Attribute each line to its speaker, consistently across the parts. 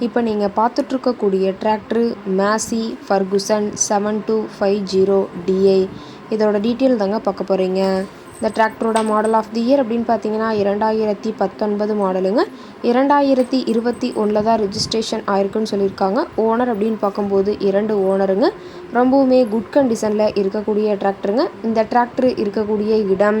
Speaker 1: இப்போ நீங்கள் பார்த்துட்ருக்கக்கூடிய tractor Massey Ferguson seven two five zero DI இதோட டீட்டெயில் தாங்க பார்க்க போகிறீங்க இந்த டிராக்டரோட மாடல் ஆஃப் தி இயர் அப்படின்னு பார்த்தீங்கன்னா இரண்டாயிரத்தி பத்தொன்பது மாடலுங்க இரண்டாயிரத்தி இருபத்தி ஒன்றில் தான் ரிஜிஸ்ட்ரேஷன் ஆயிருக்குன்னு சொல்லியிருக்காங்க. ஓனர் அப்படின்னு பார்க்கும்போது இரண்டு ஓனருங்க ரொம்பவுமே குட் கண்டிஷனில் இருக்கக்கூடிய டிராக்டருங்க இந்த டிராக்டர் இருக்கக்கூடிய இடம்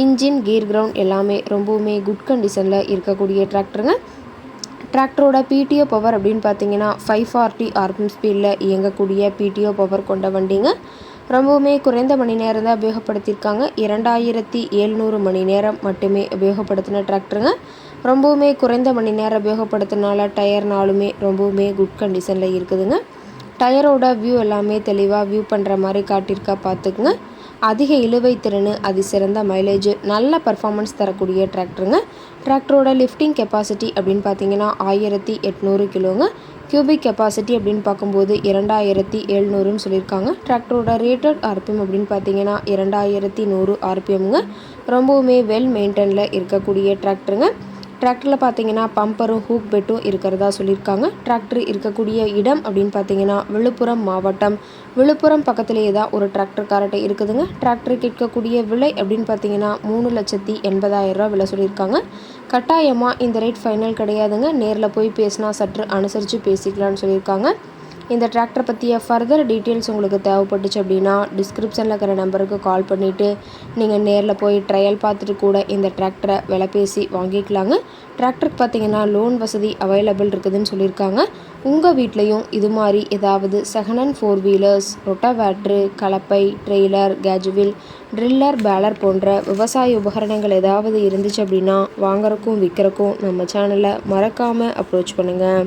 Speaker 1: இன்ஜின் கீர் கிரவுண்ட் எல்லாமே ரொம்பவுமே குட் கண்டிஷனில் இருக்கக்கூடிய டிராக்டருங்க டிராக்டரோட பிடிஓ பவர் அப்படின்னு பார்த்தீங்கன்னா ஃபைவ் ஃபார்ட்டி ஆர்பிஎம் ஸ்பீடில் இயங்கக்கூடிய பிடிஓ பவர் கொண்ட வண்டிங்க. ரொம்பவுமே குறைந்த மணி நேரம் தான் உபயோகப்படுத்தியிருக்காங்க. இரண்டாயிரத்தி எழுநூறு மணி நேரம் மட்டுமே உபயோகப்படுத்தின டிராக்டருங்க ரொம்பவுமே குறைந்த மணி நேரம் உபயோகப்படுத்தினால டயர்னாலுமே ரொம்பவுமே குட் கண்டிஷனில் இருக்குதுங்க. டயரோட வியூ எல்லாமே தெளிவாக வியூ பண்ணுற மாதிரி காட்டியிருக்கா பார்த்துக்குங்க. அதிக இழுவை திறன் அது சிறந்த மைலேஜ் நல்ல பர்ஃபார்மன்ஸ் தரக்கூடிய டிராக்டருங்க டிராக்டரோட லிஃப்டிங் கெப்பாசிட்டி அப்படின்னு பார்த்தீங்கன்னா ஆயிரத்தி எட்நூறு கிலோங்க. கியூபிக் கெப்பாசிட்டி அப்படின்னு பார்க்கும்போது இரண்டாயிரத்தி எழுநூறுன்னு சொல்லியிருக்காங்க. டிராக்டரோட ரேட்டட் ஆர்பிஎம் அப்படின்னு பார்த்தீங்கன்னா இரண்டாயிரத்தி நூறு ஆர்பிஎம்ங்க ரொம்பவுமே வெல் மெயின்டெனில் இருக்கக்கூடிய டிராக்டருங்க டிராக்டரில் பார்த்தீங்கன்னா பம்பரும் ஹூக் பெட்டும் இருக்கிறதா சொல்லியிருக்காங்க. டிராக்டர் இருக்கக்கூடிய இடம் அப்படின்னு பார்த்தீங்கன்னா விழுப்புரம் மாவட்டம். விழுப்புரம் பக்கத்துலேயே தான் ஒரு டிராக்டர் காரட்டை இருக்குதுங்க. டிராக்டர் கேட்கக்கூடிய விலை அப்படின்னு பார்த்தீங்கன்னா மூணு லட்சத்தி எண்பதாயிரம் ரூபா விலை சொல்லியிருக்காங்க. கட்டாயமாக இந்த ரேட் ஃபைனல் கிடையாதுங்க. நேரில் போய் பேசினா சற்று அனுசரித்து பேசிக்கலாம்னு சொல்லியிருக்காங்க. இந்த டிராக்டர் பற்றிய ஃபர்தர் டீட்டெயில்ஸ் உங்களுக்கு தேவைப்பட்டுச்சு அப்படின்னா டிஸ்கிரிப்ஷனில் இருக்கிற நம்பருக்கு கால் பண்ணிவிட்டு நீங்கள் நேரில் போய் ட்ரையல் பார்த்துட்டு கூட இந்த டிராக்டரை விலை பேசி வாங்கிக்கலாங்க. டிராக்டருக்கு பார்த்தீங்கன்னா லோன் வசதி அவைலபிள் இருக்குதுன்னு சொல்லியிருக்காங்க. உங்கள் வீட்லேயும் இது மாதிரி ஏதாவது second hand four wheelers rotavator கலப்பை ட்ரெய்லர் கேஜுவில் ட்ரில்லர் பேலர் போன்ற விவசாய உபகரணங்கள் ஏதாவது இருந்துச்சு அப்படின்னா வாங்குறக்கும் விற்கிறக்கும் நம்ம சேனலை மறக்காமல் அப்ரோச் பண்ணுங்கள்